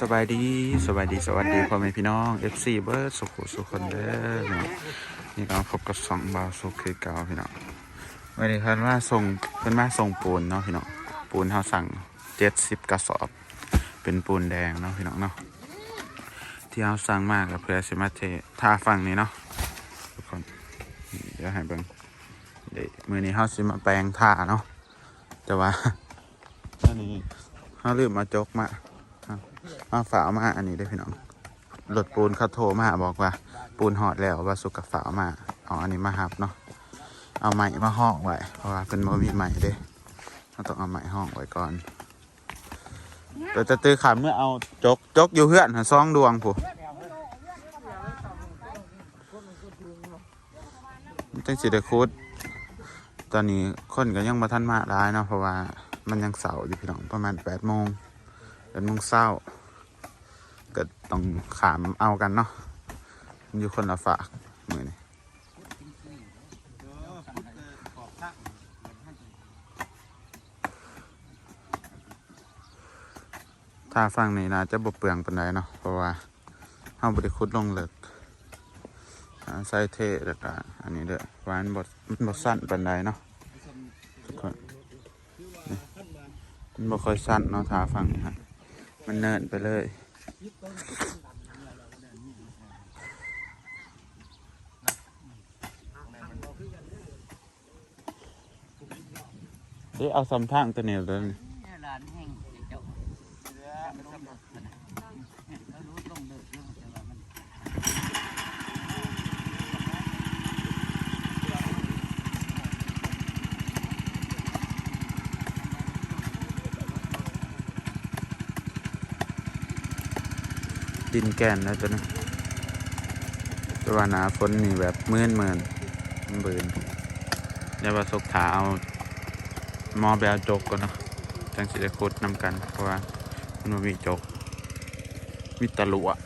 สบายดีสบายดีสวัสดีพ่อแม่พี่น้อง FC เบิร์ดสุขสุขคนเด้อพี่น้องนี่ก็พบกับสองบาวสุขคือเก่าพี่น้องวันนี้เพิ่นว่าส่งเพิ่นมาส่งปูนเนาะพี่น้องปูนเฮาสั่ง70กระสอบ เป็นปูนแดงเนาะพี่น้องเนาะที่เฮาสั่งมากกับเพื่อสิมาเทท่าฝั่งนี้เนาะทุกคนเดี๋ยวให้เบิ่งเดี๋ยวมือนี้เฮาสิมาแปลงท่าเนาะแต่ว่าอันนี้เฮาลืมมาจกมา มาฝาเอามาอันนี้ได้พี่น้องรถปูนเขาโทรมาบอกว่า ปูนหอดแล้วว่าสุกกับฝาเอามาเอาอันนี้มาหับเนาะเอาไม้มาห้องไว้เพราะว่าเป็นโมมีไม้เด้เราต้องเอาไม้ห้องไว้ก่อนแต่จะตื้อขามเมื่อเอาจกจกอยู่เพื่อนหาซองดวงผู้มันจังสิได้คุดตอนนี้คนก็ยังมาทันมาร้ายเนาะเพราะว่ามันยังเสาร์อยู่พี่น้องประมาณแปดโมงเป็นโมงเศร้า ต้องขามเอากันเนาะมันอยู่คนละฝากมือนี่ถ้าฟังนี่นะจะบเปลืองปันใดเนาะเพราะว่าเฮาบ่ได้ขุดลงเลิกอ่าใส่เทแล้วก็อันนี้เด้อวานบ่มันบ่สั้นปันใดเนาะนี่มันบ่ค่อยสั้นเนาะถ้าฟังนี่ฮะมันเนินไปเลย เดี๋ยวเอาสำทางตัวนี้เลย ร้านแห้งเจ้ารู้ต้องเลิกเรื่องแต่ว่ามัน ดินแก่นแล้วตัวนี้แต่ว่าหนาฝนนี่แบบเมื่นเมินมันเบินเดี๋ยวว่าสกถาเอาหมอแบวจกก่อนเนาะจังสิได้ขุดนำกัน เพราะว่ามันมีจกมีตะลุอะ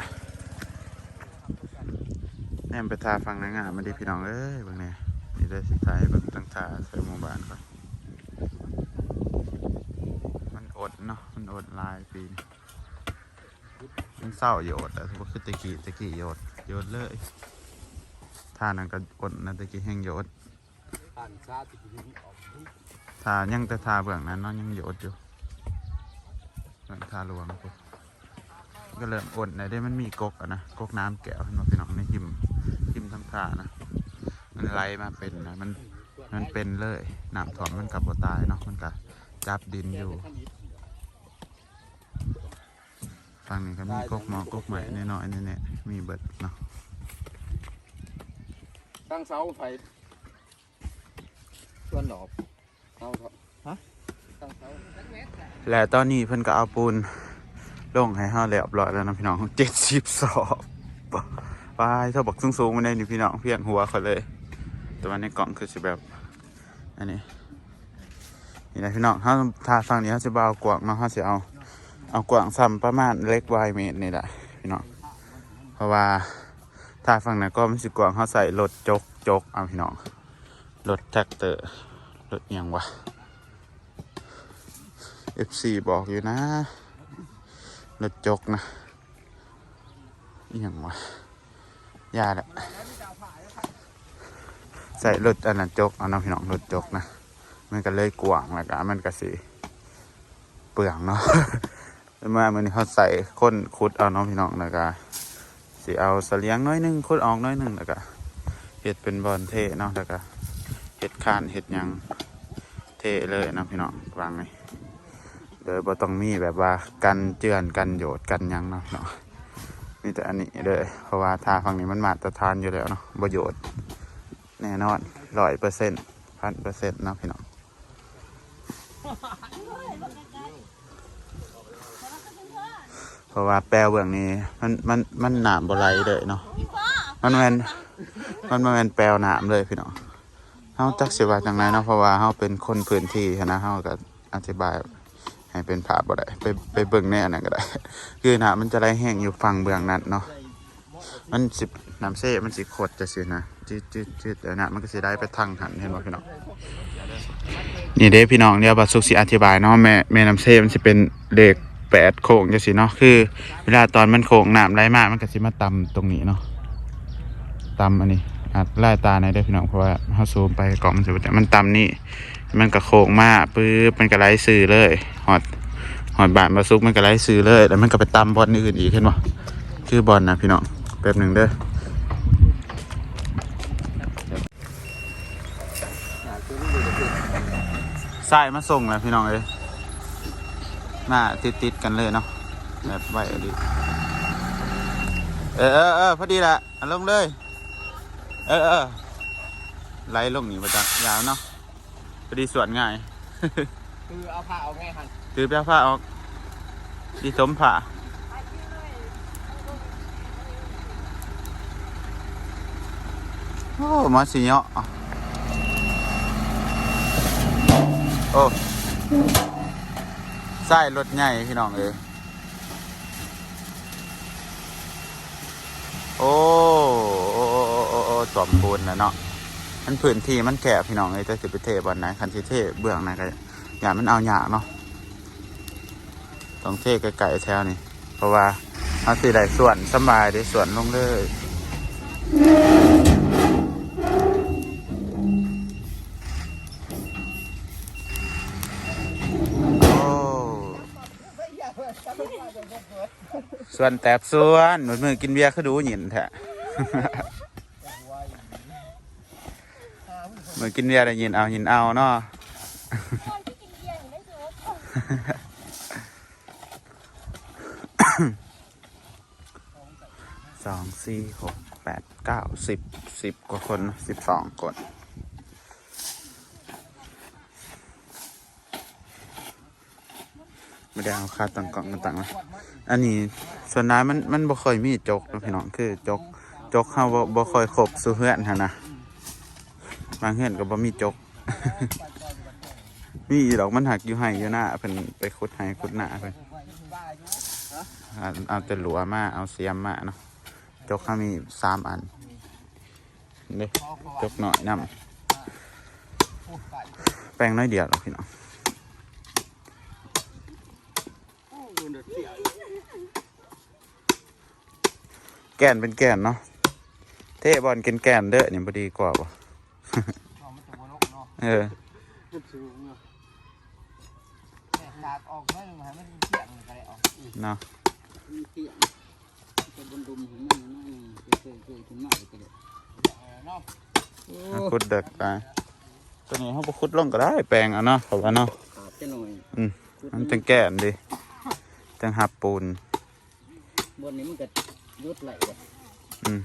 แนมไปทาฟังนางงามมาดิพี่น้องเอ้ยบางเนี่ยนี่ได้สิทายบิ่งตั้งทาใส่หมู่บ้านก่อนมันอดเนาะมันอดลายปีนี่ มันเศร้าโยดแต่ทุกคือตะกี้ตะกี้โยดโยดเลยท่านั้นก็อดนะตะกี้แห้งโยดผ่านชาติที่ออกท่ายังแต่ท่าเบื้องนั้นเนาะยังโยดอยู่เบื้องท่าหลวงก็เริ่มอดในได้มันมีกกอะนะกกน้ำแก้วเห็นไหมพี่น้องในหิมหิมทั้งท่านะมันไหลมาเป็นนะมันมันเป็นเลยน้ำถ่วมมันกับบตายเนาะมันก็จับดินอยู่ ฝั่งนี้ก็มีกกหมอกกใหม่น้อยๆนี่ๆมีเบิดเนาะตั้งเสาไฟส่วนหลอบเสาครับฮะตั้งเสาและตอนนี้เพิ่นก็เอาปูนลงให้เฮาเรียบร้อยแล้วนะพี่น้องเจ็ดสิบสอบไปถ้าบอกสูงๆมาได้นี่พี่น้องเพียงหัวเขาเลย แต่ว่าในกล่องคือสิแบบอันนี้นี่นะพี่น้องถ้าทาฟังนี้เขาจะเบากวางเนาะเขาจะเอา เอากวางซ้ำประมาณเล็กวายเมตรนี่แหละพี่น้องเพราะว่าถ้าฟังนั้นก็มันสิกวางเขาใส่รถจกจกเอาพี่น้องรถแท็กเตอร์รถยังวะ F4 บอกอยู่นะรถจกนะย่างวะยาแหละใส่รถอันนั้นจกเอาน้องพี่น้องรถจกนะมันก็เลยกว้างแล้วก็มันก็สิเปลืองเนาะ มื่อมันนี้เขาใส่ค้นคุดเอาน้องพี่น้องแล้วก็สิเอาเสลียงน้อยหนึงคุดออกน้อยหนึงแล้วก็เห็ดเป็นบอลเทเนาะแล้วก็เห็ดคานเห็ดยังเทเลยนะพี่น้องวางไว้โดยบ่ต้องมีแบบว่ากันเจือนกันโยดกันยังเนาะเนาะมีแต่อันนี้เลยเพราะว่าทาฝั่งนี้มันมาตรฐานอยู่แล้วเนาะบ่โยดแน่นอนร้อยเปอร์เซ็นต์พันเปอร์เซ็นต์นะพี่น้อง เพราะว่าแปลเบื้องนี้ มันมันมันหนามบ่ไหลเลยเนาะมันแมนมันบ่แมนแปลวหนามเลยพี่น้องเฮาจักสิว่าจังไดเนาะเพราะว่าเฮาเป็นคนพื้นที่นะเฮาก็อธิบายให้เป็นภาพบ่ได้ไปไปเบิ่งแน่นั่นก็ได้ คือหน้ำมันจะไหลแห้งอยู่ฝั่งเบื้องนั้นเนาะมันสิน้ำเซ่มันสิขดจะสินะจืดจืดจืดแล้วนะมันก็สิได้ไปทางหันเห็นบ่พี่น้องนี่เด้พี่น้องเดี๋ยวบัดสุกสิอธิบายเนาะแม่แม่น้ำเซ่มันสิเป็นเลข แปดโค้งจังซี่เนาะคือ เวลาตอนมันโค้งน้ำไหลมากมันก็สิมาตำตรงนี้เนาะตำอันนี้อาจไล่ตาในได้พี่น้องเพราะว่าเฮาซูมไปกล่องมันจะมันตำนี่มันก็โค้งมากปึ๊บมันก็ไหลซื่อเลยฮอดฮอดบานมาซุกมันก็ไหลซื่อเลยแล้วมันก็ไปตำบอลอื่นอีกเห็นบ่คือบอลนะพี่น้องแป๊บหนึ่งเด้ออยากจะรู้เลยเด็กสายมาส่งแล้วพี่น้องเอ้ย มาติดติดๆกันเลยเนาะแบบไหวดีเออเออเออพอดีละเอาลงเลย เออเออไล่ลงนี่มาจากยาวเนาะพอดีสวนง่ายคือเอาผ้าเอาไงหันถือแป้ผ้าออกดีสมผ้าโอ้มาสิเนาะโอ้ใส่รถใหญ่พี่น้องเอ้ยโอ้โอ้โอ้โอ้โอ้จอมปูนแล้วเนาะมันพื้นที่มันแคบพี่น้องเอ้ยจะสิไปเทบอนไหนคันสิเทเบื้องไหนก็อย่ามันเอาหยากเนาะต้องเทไกลๆแถวนี้เพราะว่าเอาสิได้ส่วนสบายได้ส่วนลงเลย ส่วนแตบส่วนหนุนมือกินเบียร์เขาดูหยินแท้มือกินเบียร์ได้ยินเอายินเอาเนาะสองสี่หกแปดเก้าสิบสิบกว่าคนสิบสองคน ไม่ได้เอาคาตังกล่องต่างนะอันนี้ส่วนน้ายมันมันบ่ค่อยมีจกนะพี่น้องคือจกจกเขาบ่บ่ค่อยครบสู่เฮือนหั่นนะบางเฮือนก็บ่มีจก มีดอกมันหักอยู่ให้อยู่หน้าเพิ่นไปขุดให้ขุดหน้าเพิ่นเอาเอาแต่หลัวมาเอาเสียมมาเนาะจกเขามีสามอันเด้จกหน่อยนํแป้งน้อยเดียวหรอกพี่น้อง ดูเด็กเสีย แก่นเป็นแก่นเนาะเทบอลกินแก่นเด้อนี่บ่ดีกว่าบ่เอามันจะวนกเนาะเออมันสูงเนาะแต่ขาดออกไม่ลงมาให้มันเที่ยงเลยก็ได้ออกเนาะเที่ยงจะบนดุมของมันนั่นเกิดเกิดขึ้นมาก็ได้เนาะมาขุดเด็กไปตัวนี้เขาบ่ขุดลงก็ได้ แปลงเอาเนาะเขาว่าเนาะขาดจะหน่อยมันจังแก่นดิจังหับปูนบนนี้มันก็ ยุดไหลเลยอืม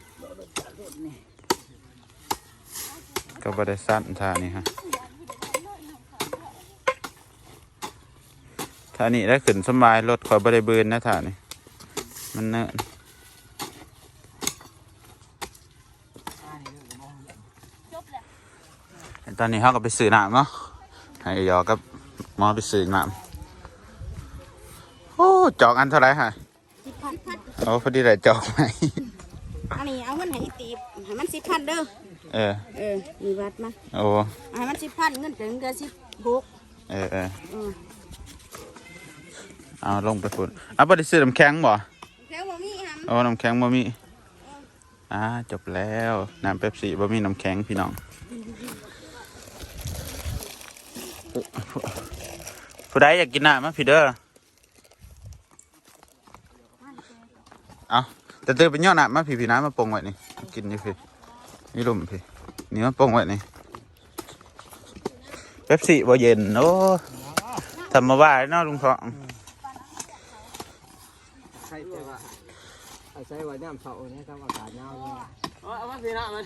ก็บ่ได้สั้นท่านี้ฮะท่านี้ได้ขึ้นสบายรถคอยบ่ได้เบืนนะท่านี้มันเนินตอนนี้เขาก็ไปซื้อน้ำเนาะให้ยอกับมอไปซื้อน้ำโอ้ จอกอันเท่าไรฮะ โอ้พอดีได้จอกไหมอันนี้เอาเงินให้ตีบให้มันสิบพันเด้อ เออ เออ มีวัดมาโอ้ ให้มันสิบพันเงินถึงเดือนสิบหกเออเออเออเอาลงไปฝุ่นเอาไปซื้อน้ำแข็งบ่แล้วบ่มีหโอ้น้ำแข็งบ่มีอ่าจบแล้วน้ำเป๊ปซี่บ่มีน้ำแข็งพี่น้องผู้ใดอยากกินน้ำมาพี่เด้อเอา แต่เตือเป็นยอดหน้ำมาพี่พี่น้ำมาปรุงไว้นี่กินนี่พี่นี่ลุ่มพี่นี่มาปรุงไว้นี่เป๊ปซี่บ่เย็นโอ้ทำมาว่าเนาะลุงทองใช่แต่ว่าใช้ไว้น้ำเสาเนี่ยครับอากาศหนาวเนี่ยเอามาสีน้ามัน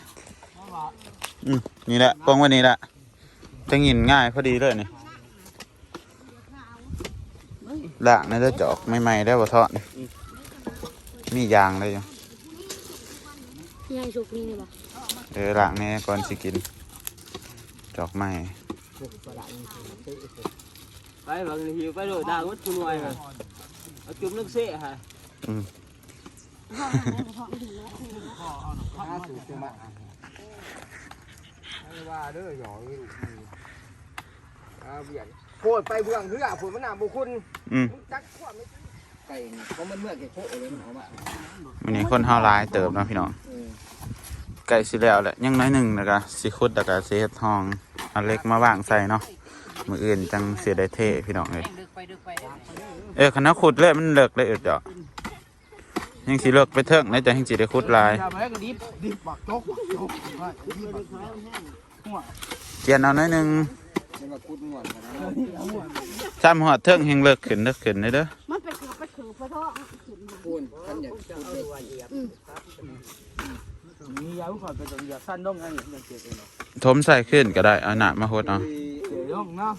อืมนี่แหละปองไว้นี่แหละจะกินง่ายพอดีเลยนี่ล่างในเด้จอกไม่ไม้ได้บ่ทอด มียางเลยอยู่ำยังสุกนี่นี่บ่เออล่างแน่ก่อนสิกินจอกไหม้ไปบางทีไปโดดด่างวัดคุณวยเลยเอาจุ่มนึกเสียฮะอืมห้าสูงมาว่าเด้อหยองนี่อาเบียดโคตรไปเบื้องเรือผลมันหนาบุคุณอืมจักขวบไม่ ก่นี่เพราะมันเมื่อแก่โคเลยมันเอามาวันนี้คนเฮาหลายเติบเนาะพี่น้องเออไก่สิแล้วแหละยังน้อยหนึ่งแล้วก็สิคุดแล้วก็สิเฮ็ดห้องเอันเล็กมาวางใส่เนาะมืออื่นจังเสียได้เท่พี่น้องเลยเออคณะขุดเลยมันเลิกเลยเออเจ้ายังสิเลิกไปเถิงนะจะยังสิได้ขุดหลาย ทำอะไรก็ดิบดิบปักโต๊ะโต๊ะว่าดิบปักหัวเจียนเอาน้อยหนึ่ง มันมาคุดงวดกันนะซ้ำหอดเถิงแหงเลิกขึ้นเลิกขึ้นเลยเด้อมันไปขือไปขือไปท่อขึ้นมาคูณท่านอยากคุดเลยมียาวขอดไปตรงยาสั้นต้องไงยังเจ็บเลยเนาะถมใส่ขึ้นก็ได้เอาหนามาหดเอาเจ็บย่องเนาะ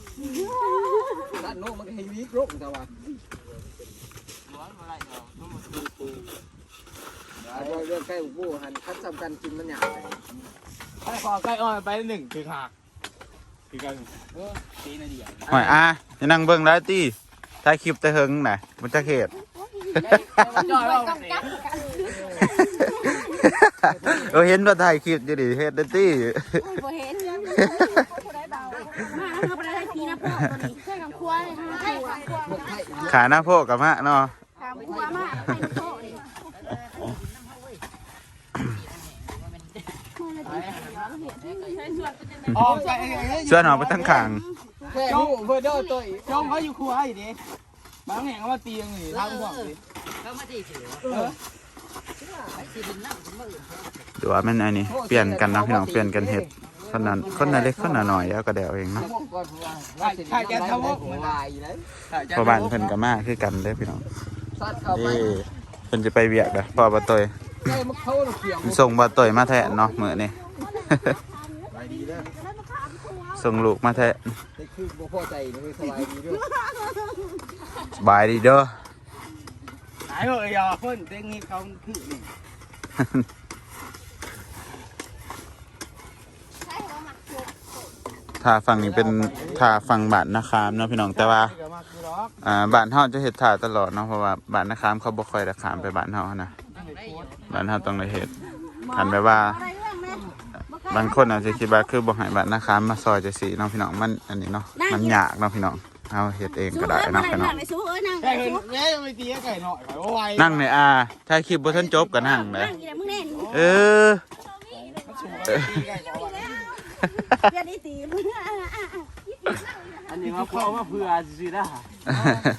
ด้นโน้มันก็ให้วิกโรคแต่ว่าเรื่องใกล้ผู้หันคัดสำคัญกินมันหยาบไอ้ขอใกล้อ้อยไปหนึ่งคือหัก คือกันเออตีนาเดียวหอยอาจะนั่งเบิ่งได้ตี้ถ่ายคลิปแต่เฮิงน่ะมันจะเขตจ่อยว่าต้องจับกันเออเห็นว่าถ่ายคลิปอยู่ดิเฮ็ดได้ตี้โอ้ยบ่เห็นยังบ่ได้เบามาแล้วเขาบ่ได้ให้พีนะพ่อตัวนี้ใช่กับครัวเลยค่ะครัวพวกไทยขาหน้าโพกกับมะเนาะถามครัวมาเป็นโต๊ะนี่ ออกไปเสื้อหนอไปทั้งขางแค่ผู้เพื่อเด้อตัวอีกจ้องเขาอยู่ครัวไอ้ดิบางแห่งเขามาตีอย่างนี้ทางห่วงดิตัวามันอันนี้เปลี่ยนกันนะพี่น้องเปลี่ยนกันเฮ็ดคนนั้นคนนั้นเล็กคนนั้นน้อยแล้วก็เดวเองเนาะพวกก่อนว่าถ้าแกทำวกมันลาพราะบ้านเพิ่นก็มาคือกันเด้อพี่น้องเข้าไปนี่เพิ่นจะไปเวียกเด้อพ่อบ่ตอยใกล้มันเข้าเขียส่งบ่ตอยมาแทนเนาะมื้อนี้ ส่งลูกมาแทนนี่คือบ่พอใจนี่คือสบายดีด้วยสบายดีเด้อหายเลยอะคนเต็งนี้เขาคือนี่ถ้าฝั่งนี้เป็นถ้าฝั่งบ้านนาคามเนาะพี่น้องแต่ว่าเดี๋ยวมาคือล็อกอ่าบ้านเฮาจะเฮ็ดท่าตลอดเนาะเพราะว่าบ้านนาคามเขาบ่ค่อยได้ขามไปบ้านเฮานะบ้านเฮาต้องได้เฮ็ดคันแบบว่า อะไรเรื่องแม่บางคนอาจจะคิดว่าคือบ่ให้บ้านนาคามมาซอยจะสิเนาะพี่น้องมันอันนี้เนาะมันยากเนาะพี่น้องเฮาเฮ็ดเองก็ได้เนาะพี่น้องในสู้เอ้ยนั่งแต่เห็นแม่ไม่ตีไก่หน่อยไก่ว่าไวนั่งในอาถ้าคลิปบ่ทันจบก็นั่งเด้อนั่งอยู่แต่มึงเน่นเออตีไก่ว่าไวเดี๋ยวนี้ตีมึงอันนี้มาเข้ามาเพื่อซื้อได้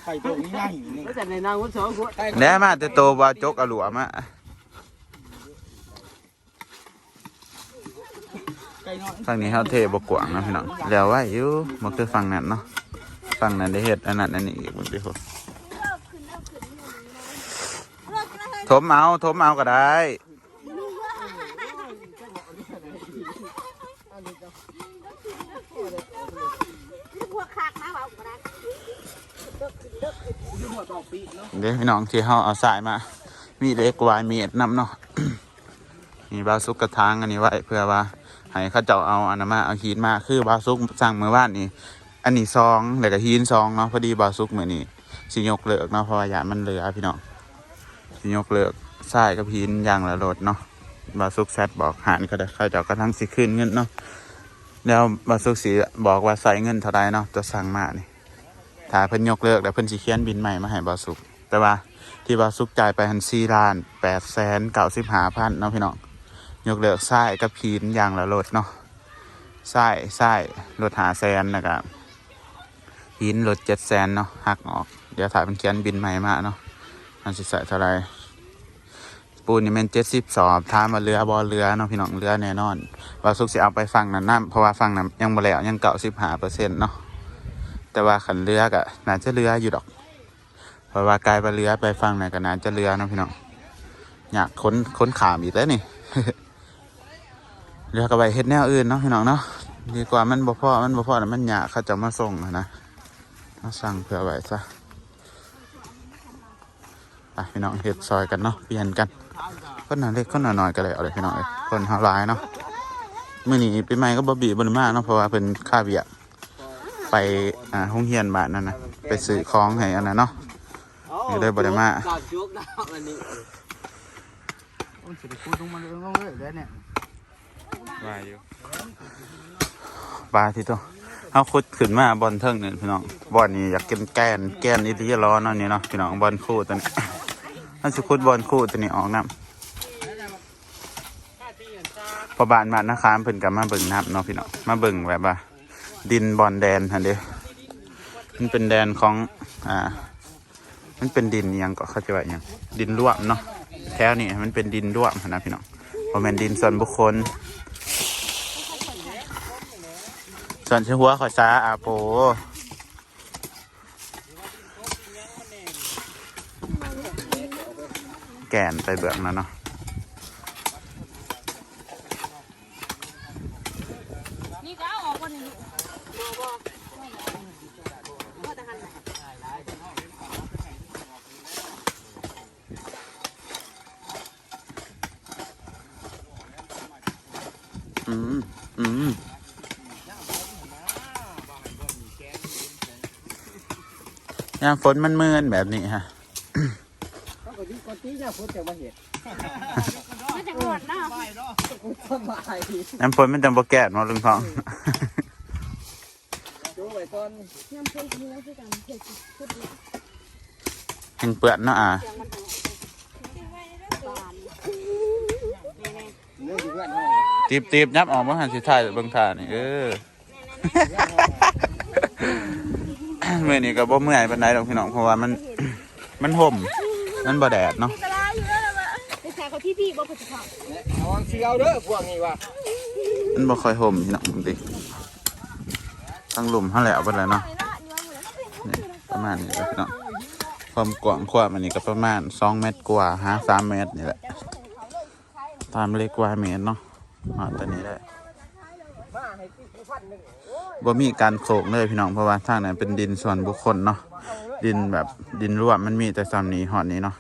ไก่ตัวนี้ง่ายนี่แล้วแต่ในนางวุ้นสองคนแหน่มาแต่โตบ่จกเอาหลวมา ไก่น้อย ฝั่งนี้เฮาเทบกว้างนะพี่น้องแล้วไว้อยู่บ่คือฝั่งนั้นเนาะฝั่งนั้นได้เฮ็ดอันนั้นอันนี้อีกเบิ่งดิโหมเอาถมเอาก็ได้พวกขากมาเบาก็ได้ เดี๋ยวพี่น้องที่เฮาเอาสายมา มีเล็กวายมีเอ็ดน้ำเนาะมีบาวซุกกระทางอันนี้ไว้เพื่อว่า ให้เขาเจ้าเอาอันนั้นมาเอาฮีนมาคือบาซุกสั่งเมื่อวานนี้อันนี้ซองแล้วก็ฮีนซองเนาะพอดีบาซุกเหมือนนี้สิยกเลิกเนาะเพราะว่าอยามันเหลือพี่น้องสิยกเลิกสายกับฮีนอย่างละรถเนาะบาซุกแซดบอกหานก็ได้เขาเจ้ากระทั่งสิขึ้นเงินเนาะแล้วบาซุกสิบอกว่าใส่เงินเท่าใดเนาะจะสั่งมานี่ถ้าเพิ่นยกเลิกแล้วเพิ่นสิเขียนบินใหม่มาให้บาสุกแต่ว่าที่บาสุกจ่ายไปหันสี่ล้านแปดแสนเก้าสิบห้าพันเนาะพี่น้อง ยกเลิกซ้ายกับพีนอย่างละรถเนาะซ้ายซ้ายรถหาแสนนะครับพีนรถเจ็ดแสนเนาะหักออก เดี๋ยวถ่ายเป็นเขียนบินใหม่มาเนาะมันสิใส่เท่าไรปูนนี่เป็นเจ็ดสิบสอบท้ามาเรือบอเรือเนาะพี่น้องเรือแน่นอนบาสุกสิเอาไปฟังนั้นน้ำเพราะว่าฟังนั้นยังบ่แล้วยังเก้าสิบห้าเปอร์เซ็นต์เนาะแต่ว่าขันเรือกะน่าจะเรืออยู่ดอก เพราะว่ากลายไปเรือไปฟังไหนก็น่าจะเรือเนาะพี่น้องอยากค้นค้นขามอีกแล้วนี่ เรือก็ไปเฮ็ดแนวอื่นเนาะพี่น้องเนาะดีกว่ามันบ่พอมันบ่พอแต่มันหยาเขาจะมาส่งอะนะมาสั่งเผื่อไว้ซะไปพี่น้องเฮ็ดซอยกันเนาะเปลี่ยนกันคนหนาเล็กคนหนาน้อยก็เลยเอาเลยพี่น้องเอ้ยคนเฮาลายเนาะมื้อนี้ปีใหม่ก็บ่บีบ่ได้มาเนาะเพราะว่าเพิ่นค่าเบียไปอ่าห้องเฮียนบ้านนั่นนะไปซื้อของให้อันนั้นเนาะอยู่ได้บ่ได้มา วาอยู่ปลาที่ตัวเขาขุดขึ้นมาบอลเทิงเนี่ยพี่น้องบอลนี่อยากกินแกนแกนนี่ที่จะร้อนเนาะนี่เนาะพี่น้องบอลคู่ตัวนี้นั่นสิขุดบอลคู่ตัวนี้ออกน้ำพอบานมาดนะคะเพิ่นกับมาเบิ่งน้ำเนาะพี่น้องมาเบิ่งแบบว่า ดินบอลแดนฮะเด้มันเป็นแดนของอ่า มันเป็นดินยังก็เข้าใจว่าย่างดินร่วมเนาะแถวนี่มันเป็นดินร่วมนะพี่น้องเพรอแมนดินส่วนบุคคล ส่วนชิ้นหัวข่อยซาอาโปแก่นไปเบื้องนั้นเนาะอืมอืม ยามฝนมันมืนแบบนี้ฮะก็ดีกว่ตีเนี่ยฝนจะมาเห็นไม่จะกดนาะบายน้ำฝนมันจะบ่แก่มนาลุงทองช่วคืกันเห็นเปื้อนเนาะอะตีบๆยับออกมาหันสิถ่ายเบิ่งถ่านี่เออ เมื่อนี้ก็บ่เมื่อยปันใดดอกพี่น้องเพราะว่ามัน มันห่มมันบ่แดดเนาะตลาดอยู่แล้ววะไปแซวเขาพี่พี่บ่ผิดค่ะระวังสิเอเด้อพวกนี้วะมันบ่ค่อยห่มพี่น้องผมดิตั้งหลุมทั้งแหล้วเบิดแล้วเนาะประมาณนี้แล้วพี่น้องความกว้างขวางมันนี่ก็ประมาณสองเมตรกว่าฮะสามเมตรนี่แหละตามเล็กกว่าเมตรเนาะอ๋อตอนนี้แหละ บ่มีการโขกเลยพี่น้องเพราะว่าทางนั้นเป็นดินส่วนบุคคลเนาะดินแบบดินรวมมันมีแต่ซ้ำนี้หอดนี้เนาะ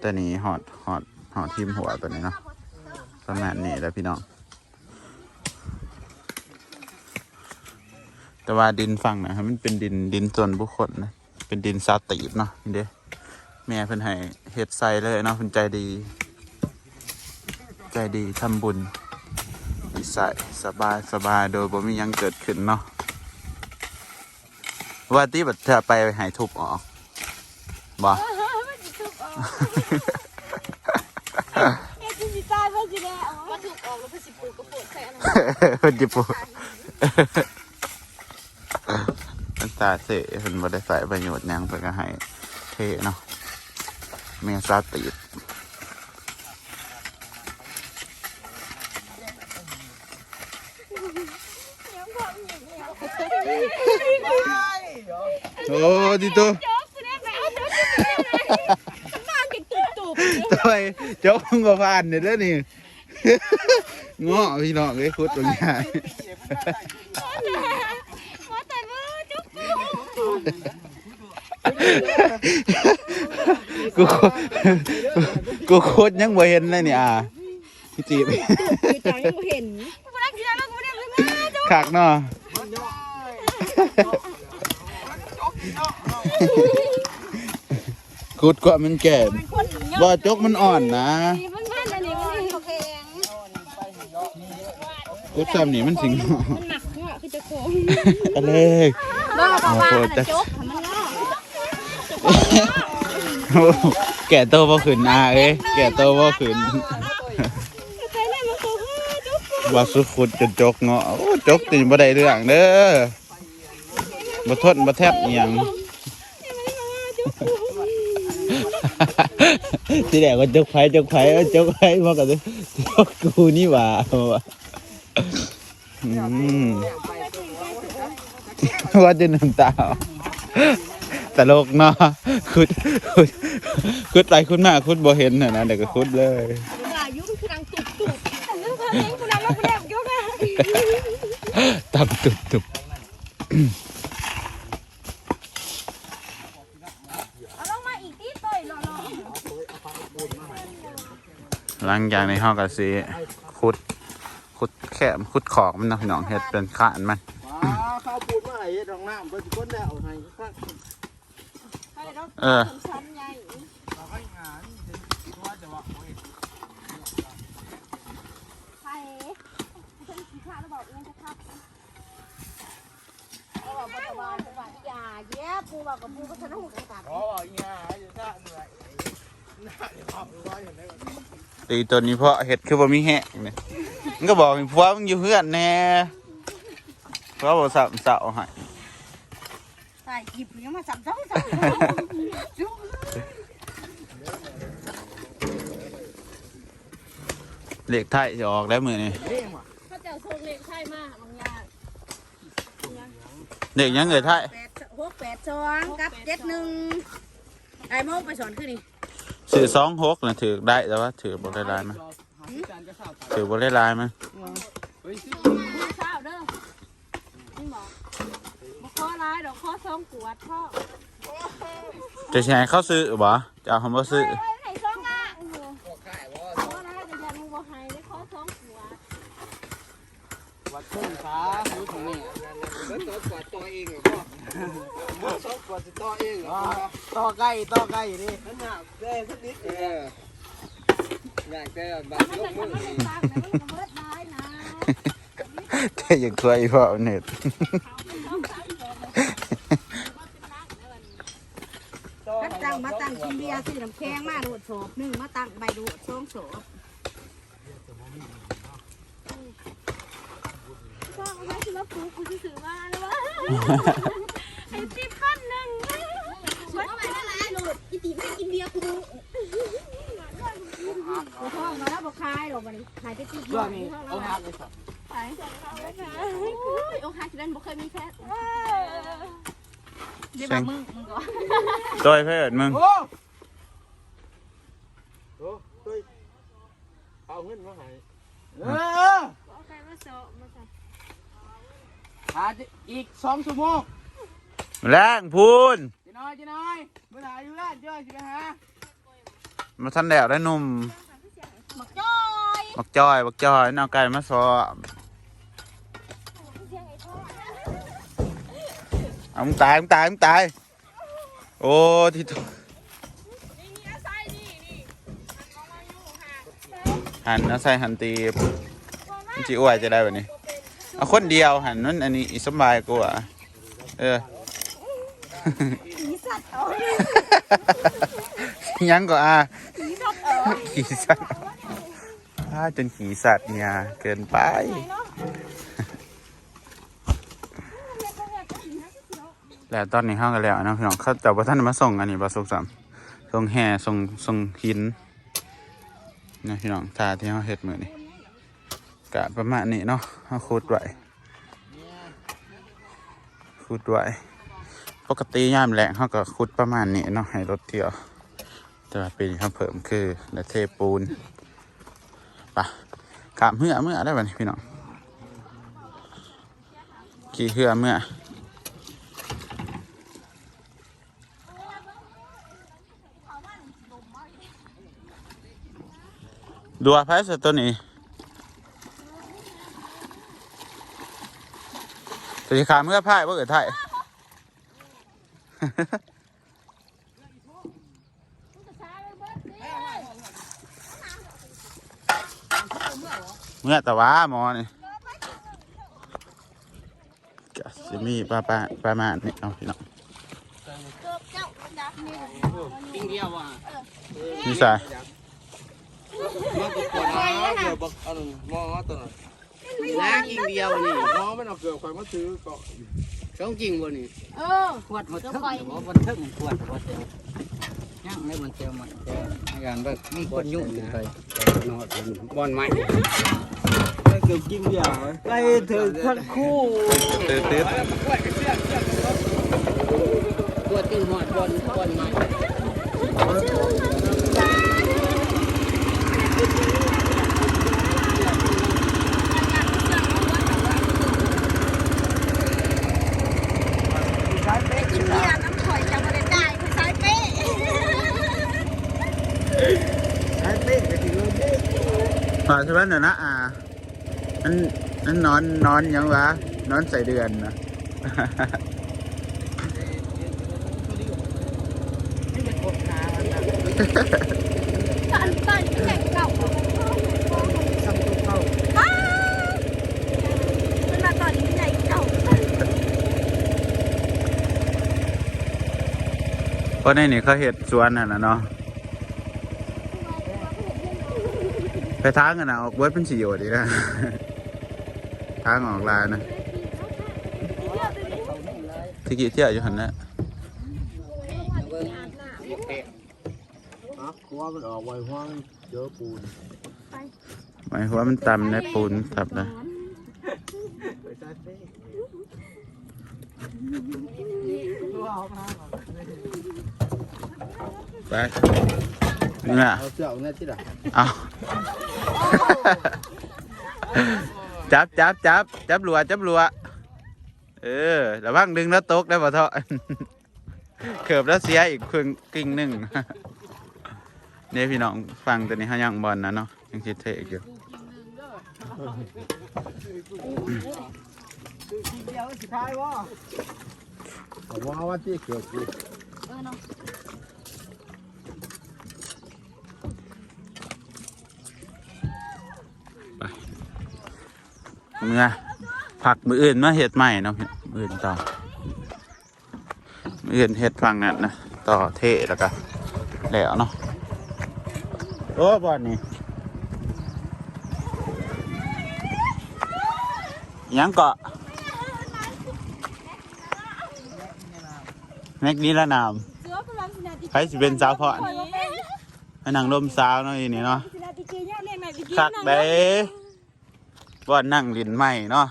แต่นี้หอดหอดหอดทิมหัวตัวนี้เนาะประมาณนี้แล้วพี่น้อง แต่ว่าดินฝั่งนะครับมันเป็นดินดินส่วนบุคคลนะเป็นดินซาตีบเนาะเด้แม่เพิ่นให้เห็ดไซเลยเนาะเพิ่นใจดี ใจดีทำบุญ ใส่สบายสบายโดยบ่มียังเกิดขึ้นเนาะว่าที่บัดจะไปหายทุบออกบ่เอ็ดสิตาเพื่อสิแน่ออกมาถูกออกแล้วพื่สิปูกระโดใส่อันนั้นเพื่อสิปูมันตาเสะเพิ่นบ่ได้ใส่ประโยชน์หยังเพิ่นก็ให้เทเนาะแม่ซาติด โอ้ดิโตตัวเจ้ามึงก็ผ่านเนี่ยแล้วนี่งอพี่น้องเลยคุดตรงนี้กูกูโคตรยังบ่เห็นเลยเนี่ยอะพี่จีบขากเนาะ ขุดกว่ามันแก่บ่จกมันอ่อนนะขุดซ้ำนี่มันสิงหนักเนาะคือจะโค้งอันเล็กบ่บ่จกมันเนาะแก่โตบ่ขึ้นอาเอ้แก่โตบ่ขืนว่าสุขุดจนจกเงาะโอ้จกติบ่ได้เรื่องเด้อบ่ทนบ่แทบเอีหยง ทีแรกก็จกไฟจกไฟจกไฟมากันเลยกูนี่หว่าว่าจะน้ำตาตลกเนาะคุดคุดคุดไปคุดมาคุดบ่เห็นน่ะนะเด็กก็คุดเลยตับตุบตุบ ล้างยางในห้องกระซีขุดขุดแคมขุดขอกมันนะพี่น้องเห็ดเป็นขานมันข้าวปูนมาไอ้รองน้ำไปก้นแล้วไงเออปูบอกกับปูก็ฉันหูกันตัดอ๋ออย่างเงี้ยจะเหนื่อยน่าจะทำด้ว่าอย่างไรก็ ตีตัวนี้เพราะเห็ดคือบ่มีแห้งเนี่ยมันก็บอกให้ผัวมึงอยู่เพื่อนแน่เพราะบ่สับเสาให้ ใส่หยิบยังมาสับสองสับเลขไทยจะออกแล้วมื้อนี้เรื่องว่ะเขาจะส่งเลขใช่มากบางอย่างเลขยังเอ่ยไทย แปดหกแปดสองกับเจ็ดหนึ่งไอ้โมงไปสอนขึ้นนี่ ซื้อ26น่ะถือได้แต่ว่าถือบ่ได้ลายมั้ยหาจานก็ข้าวตาถือบ่ได้ลายมั้ยเฮ้ยมือเช้าเด้อนี่บอกมาข้อร้ายดอกข้อสองกวดพ่อจะสิให้เขาซื้อบ่จะเอาคำว่าซื้อไอ้ไหนสองอะพวกข่าข้อร้ายแต่ยันมึงบอกให้ได้ข้อสองกวดวัดทุ่งขาหูตรงนี้แล้วต่อกว่าต่อเองเหรอพ่อ ต่อกว่าจะต่อเองเหรอต่อใกล้ต่อใกล้นี่นั่นน่ะเด้สักนิดเอออยากได้บัตรมันลงมือทำให้นี่มันตามแต่มันก็เบิดร้ายนะแต่ยังเคยพ่อเน็ตถ้าตั้งมาตั้งกินเบียร์ซื้อน้ำแข็งมาโดดโฉบหนึ่งมาตั้งใบโดดสองโฉบก็ไม่ใช่ว่าปูกูจะซื้อมาแล้ววะ บียร์กูกูท้องมาแล้วบอกคายหรอกมันหายไปติดเรื่องนี้เอาหักเลยสัตว์หายจากเขาแล้วค่ะโอ้หายที่นั่นบอกเคยมีแฟนเดี๋ยวมึงมึงก่อนต้อยเพื่อนมึงโอ้โอ้เฮ้ยเอาเงินมาให้เออเอาใครมาโซมาใส่หาอีกสองชั่วโมงแรงพูน น้อยจีน้อยเมื่อไหร่อยู่ร้านเจ้าสิไปหามาทันแล้วได้หนุ่มบักจ้อยบักจ้อยบักจ้อยน้าไก่มาสอบเอามึงตายมึงตายมึงตาย โอ้ที่ตัวหันเอาใส่หันตีบมันจีอ้วยจะได้แบบนี้เอาคนเดียวหันนั่นอันนี้อีสบายกว่าเออผี สัตว์เอายังก็อะผีสัตว์เอาขี่สัตว์อาจนขี่สัตว์เนี่ยเกินไป แล้วตอนนี้ห้างกันแล้วนะพี่น้องเขาแต่ว่าท่านมาส่งอันนี้ประสบสามส่งแห่ส่งส่งหินนะพี่น้องทาที่เขาเห็ดมือนี่กะประมาณนี้เนาะเขาคูดไว้คูดไว้ ปกติยามแรงเขาก็คุดประมาณนี้เนาะให้รถเที่ยว แต่ว่าปีนี้เขาเพิ่มคือและเทปูนปะขามเหื่อเมื่อได้ป่ะพี่น้องขี่เหือเมื่อดูอาไพ่สตัวนี้ตัวที่ขาเมื่อไพ่ว่าเกิดไทย เมื่อแต่ว่าหมอนี่ก็จะมีประมาณประมาณนี้เอาพี่น้องปิ้งเดียวนี่ใส่มาตกปวดหาเกือบบักอันมอตัวนั้นล้างอิงเดียวนี่มอมันเอาเกือบคอยมาซื้อก็ ช่องจริงบ่นี่เออขวดหมดทึ่งบ่บนทึ่งขวดบ่เตียวย่างได้บนเตียวหมดเตียวอาการแบบมีคนยุ่งอยู่ไปนอนบอนไม้เกือบกินเดียวไล่ถึงพันคู่ตืดตืดตัวตึงหอดบอนบอนไม้ นน่ะนะอ่านั่นนั่นนอนนอนยังวะนอนใส่เดือนนะตอนตอนที่แข่งเก่อซัมตุกเข้าอ้าวมันมาตอนนี้ไหนเก่าเพราะในนี้เขาเห็ดสวนน่ะนะเนาะ ไปทางกันนะออกเบิร์ดเป็นสีโยดีนะ ทางออกลายนะที่กี่เที่ยวอยู่หันนะเบิ่งฮะเพราะว่ามันออกไวเพราะว่ามันเจอปูนหมายความว่ามันต่ำในปูนทับนะไปซะสิไปนี่น่ะเอาเสื้อเอาแน่ที่ละเอา จับจับจับจับหลัวจับหลัวเออระวังดึงแล้วตกได้ป่ะเท่าเกือบแล้วเสียอีกครึ่งกิ่งหนึ่งเนี่ยพี่น้องฟังตัวนี้เขายังบอลนะเนาะยังคิดเทอีกอยู่คือทีเดียวสุดท้ายวะผมว่าว่าที่เกิดกู เมื่อผักมืออื่นมาเห็ดใหม่เนาะมืออื่นต่อมืออื่นเห็ดฟังนั่นนะต่อเทแล้วก็แล้วเนาะโอ้บอลนี่ยังเกาะแม็กนี้ละนามใครสิเป็นสาวพาะให้นางร่มสาวเนาะอีนี่เนาะคักเด้ บอลนั่งลินใหม่เนาะ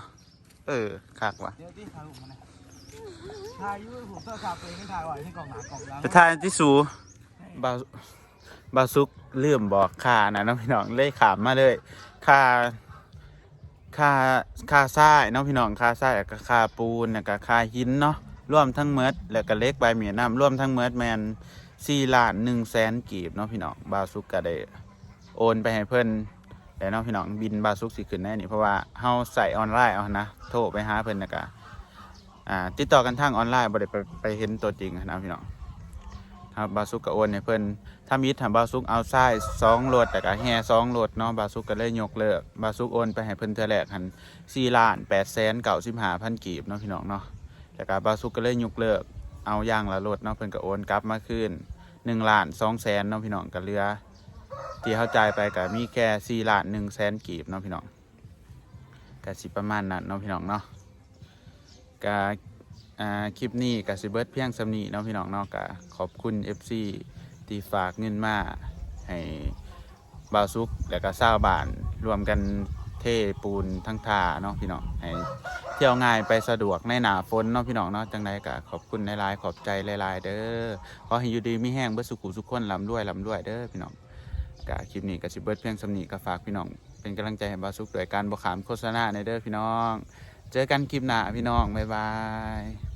เออคักว่ะเดี๋ยวที่ถ่ายรูปมานะถ่ายอยู่ผมโทรศัพท์ตัวเองไม่ถ่ายไว้ที่กล่องหนากล่องหลังไปทานที่สูบาวบาวซุกเลื่อมบอกค่านะน้องพี่น้องเลยขามมาเลยค่าค่าค่าทรายเน้องพี่น้องค่าทรายแล้วก็ค่าปูนแล้วก็ค่าหินเนาะรวมทั้งเมดแล้วก็เล็กใบเมียน้ำรวมทั้งเมดแมนสี่ล้านหนึ่งแสนกีบเนาะพี่น้องบาวซุกก็ได้โอนไปให้เพิ่น แต่น้องพี่น้องบินบาซุกสิขึ้นแน่นี่เพราะว่าเฮาใส่ออนไลน์เอานะโทรไปหาเพิ่นแล้วก็อ่าติดต่อกันทางออนไลน์บ่ได้ไปไปเห็นตัวจริงนะพี่น้องครับบาซุกก็โอนให้เพิ่นถ้ามีถามบาซุกเอาซ้ายสองโหลดแต่ก็แห่สองโหลดเนาะบาซุกก็เลยยกเลิกบาซุกโอนไปให้เพิ่นเทื่อแรกหันสี่ล้านแปดแสนเก้าสิบห้าพันกีบเนาะพี่น้องเนาะแล้วก็บาซุกก็เลยยกเลิกเอาอย่างละโหลดเนาะเพิ่นก็โอนกลับมาคืนหนึ่งล้านสองแสนเนาะพี่น้องก็เหลือ ที่เข้าใจไปก็มีแค่สี่ล้านหนึ่งแสนกีบเนาะพี่น้องกสิประมาณนั้นเนาะพี่น้องเนาะก็อ่าคลิปนี้กสิเบิร์ดเพียงสำนีเนาะพี่น้องเนาะกะขอบคุณ FC ที่ฝากเงินมาให้บาวซุกแล้วก็ซาบานรวมกันเทปูนทั้งทาเนาะพี่น้องให้เที่ยวง่ายไปสะดวกในหนาฝนเนาะพี่น้องเนาะจังใดกะขอบคุณหลายๆขอบใจหลายๆเด้อขอให้อยู่ดีมีแห้งเบิดสุขุสุขคนลำด้วยลำด้วยเด้อพี่น้อง กะคลิปนี้กับสิเบิร์ดเพียงสำนีก็ฝากพี่น้อง เป็นกำลังใจให้บาวซุกด้วยการบขามโฆษณาในเด้อพี่น้อง เจอกันคลิปหน้าพี่น้อง บ๊ายบาย